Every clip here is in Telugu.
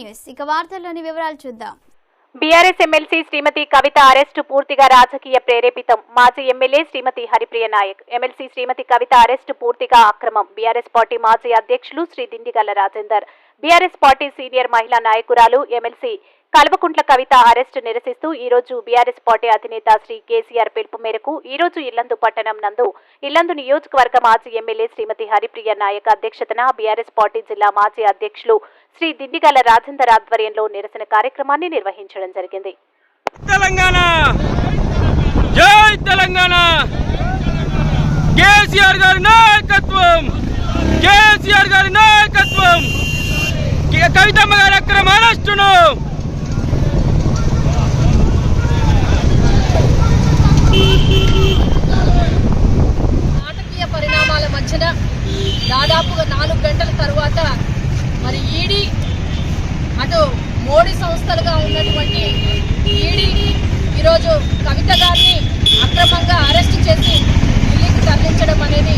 న్యూస్. ఇక వార్తల్లోని వివరాలు చూద్దాం. BRS MLC Shrimati Kavitha arrest పూర్తిగా రాజకీయ ప్రేరేపితం. మాజీ MLA Shrimati Haripriya Nayak. MLC Shrimati Kavitha arrest పూర్తిగా అక్రమం. బీఆర్ఎస్ పార్టీ మాజీ అధ్యక్షులు Shri Dindigalla Rajender. BRS party senior మహిళా నాయకురాలు ఎమ్మెల్సీ కల్వకుంట్ల కవిత అరెస్టు నిరసిస్తూ ఈ రోజు బీఆర్ఎస్ పార్టీ అధినేత శ్రీ కేసీఆర్ పిలుపు మేరకు ఈ రోజు ఇల్లందు పట్టణం నందు ఇల్లందు నియోజకవర్గ మాజీ ఎమ్మెల్యే శ్రీమతి హరిప్రియ నాయక్ అధ్యక్షతన బీఆర్ఎస్ పార్టీ జిల్లా మాజీ అధ్యక్షులు శ్రీ దిండిగల రాజేందర్ ఆధ్వర్యంలో నిరసన కార్యక్రమాన్ని నిర్వహించడం జరిగింది. తెలంగాణ! జై తెలంగాణ! కేసీఆర్ గారి నాయకత్వం! కేసీఆర్ గారి నాయకత్వం! అటు మోడీ సంస్థలుగా ఉన్నటువంటి ఈడీ ఈరోజు కవిత గారిని అక్రమంగా అరెస్ట్ చేసి ఢిల్లీకి తరలించడం అనేది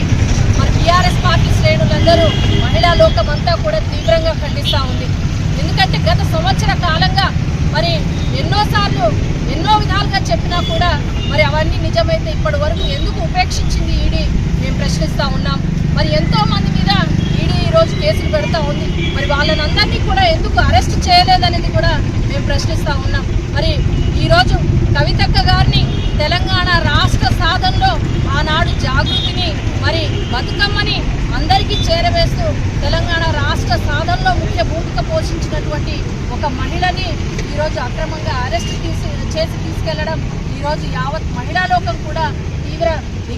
మన టీఆర్ఎస్ పార్టీ శ్రేణులందరూ మహిళా లోకం అంతా కూడా తీవ్రంగా ఖండిస్తూ ఉంది. ఎందుకంటే గత సంవత్సర కాలంగా మరి ఎన్నోసార్లు ఎన్నో విధాలుగా చెప్పినా కూడా మరి అవన్నీ నిజమైతే ఇప్పటి వరకు ఎందుకు ఉపేక్షించింది ఈడీ? మేము ప్రశ్నిస్తూ ఉన్నాం. మరి ఎంతోమంది మీద ఈడీ ఈరోజు కేసులు పెడతా ఉంది. మరి వాళ్ళని అందరినీ కూడా ఎందుకు అరెస్ట్ చేయలేదనేది కూడా మేము ప్రశ్నిస్తూ ఉన్నాం. మరి ఈరోజు కవితక్క గారిని తెలంగాణ రాష్ట్ర సాధనలో ఆనాడు జాగృతిని మరి బతుకమ్మని అందరికీ చేరవేస్తూ తెలంగాణ రాష్ట్ర సాధనలో ముఖ్య భూమిక పోషించినటువంటి ఒక మహిళని ఈరోజు అక్రమంగా అరెస్ట్ తీసి చేసి తీసుకెళ్ళడం ఈరోజు యావత్ మహిళా లోకం కూడా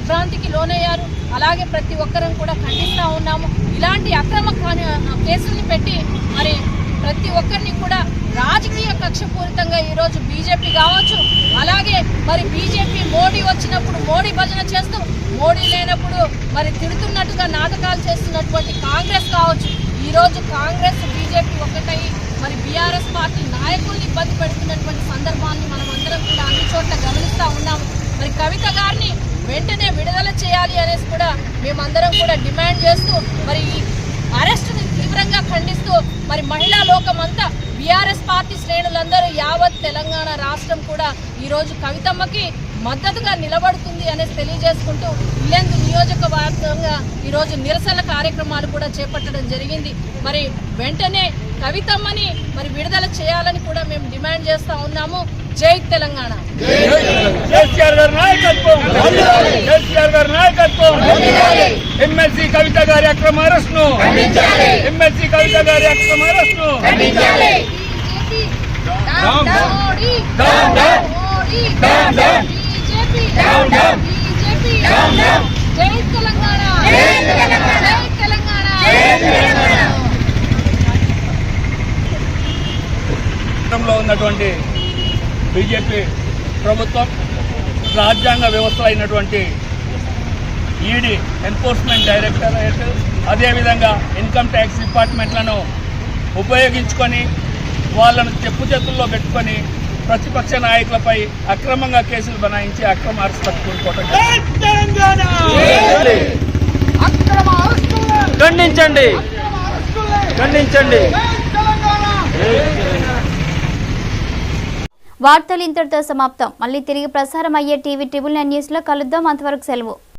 భ్రాంతికి లోనయ్యారు. అలాగే ప్రతి ఒక్కరం కూడా ఖండిస్తూ ఉన్నాము. ఇలాంటి అక్రమ కేసుల్ని పెట్టి మరి ప్రతి ఒక్కరిని కూడా రాజకీయ కక్షపూరితంగా ఈరోజు బీజేపీ కావచ్చు. అలాగే మరి బీజేపీ మోడీ వచ్చినప్పుడు మోడీ భజన చేస్తూ మోడీ లేనప్పుడు మరి తిడుతున్నట్టుగా నాటకాలు చేస్తున్నటువంటి కాంగ్రెస్ కావచ్చు. ఈరోజు కాంగ్రెస్ బీజేపీ ఒక్కటై మరి బీఆర్ఎస్ పార్టీ నాయకుల్ని ఇబ్బంది పెడుతున్నటువంటి సందర్భాన్ని మనం అందరం కూడా అన్ని చోట్ల గమనిస్తూ ఉన్నాము. మరి కవిత గారిని చేయాలి అనేసి కూడా మేమందరం కూడా డిమాండ్ చేస్తూ మరి ఈ అరెస్టుని తీవ్రంగా ఖండిస్తూ మరి మహిళా లోకం అంతా బీఆర్ఎస్ పార్టీ శ్రేణులందరూ యావత్ తెలంగాణ రాష్ట్రం కూడా ఈరోజు కవితమ్మకి మద్దతుగా నిలబడుతుంది అనేసి తెలియజేసుకుంటూ ఇల్లెందు నియోజకవర్గంగా ఈరోజు నిరసన కార్యక్రమాలు కూడా చేపట్టడం జరిగింది మరి వెంటనే కవితమ్మని మరి విడుదల చేయాలని కూడా మేము డిమాండ్ చేస్తూ ఉన్నాము జై తెలంగాణ కేసీఆర్ గారి నాయకత్వం కేసీఆర్ గారి నాయకత్వం ఎమ్మెల్సీ కవిత గారి అక్రమ అరెస్టును. ఎమ్మెల్సీ కవిత గారి అక్రమ అరెస్టును ఉన్నటువంటి బీజేపీ ప్రభుత్వం రాజ్యాంగ వ్యవస్థ అయినటువంటి ఈడీ ఎన్ఫోర్స్మెంట్ డైరెక్టరేట్ అదేవిధంగా ఇన్కమ్ ట్యాక్స్ డిపార్ట్మెంట్లను ఉపయోగించుకొని వాళ్ళను చెప్పు చేతుల్లో పెట్టుకొని ప్రతిపక్ష నాయకులపై అక్రమంగా కేసులు బనాయించి అక్రమ కూరుకోవడం ఖండించండి! ఖండించండి! వార్తలు ఇంతటితో సమాప్తం. మళ్ళీ తిరిగి ప్రసారం అయ్యే టీవీ ట్రిబుల్ నైన్ న్యూస్లో కలుద్దాం. అంతవరకు సెలవు.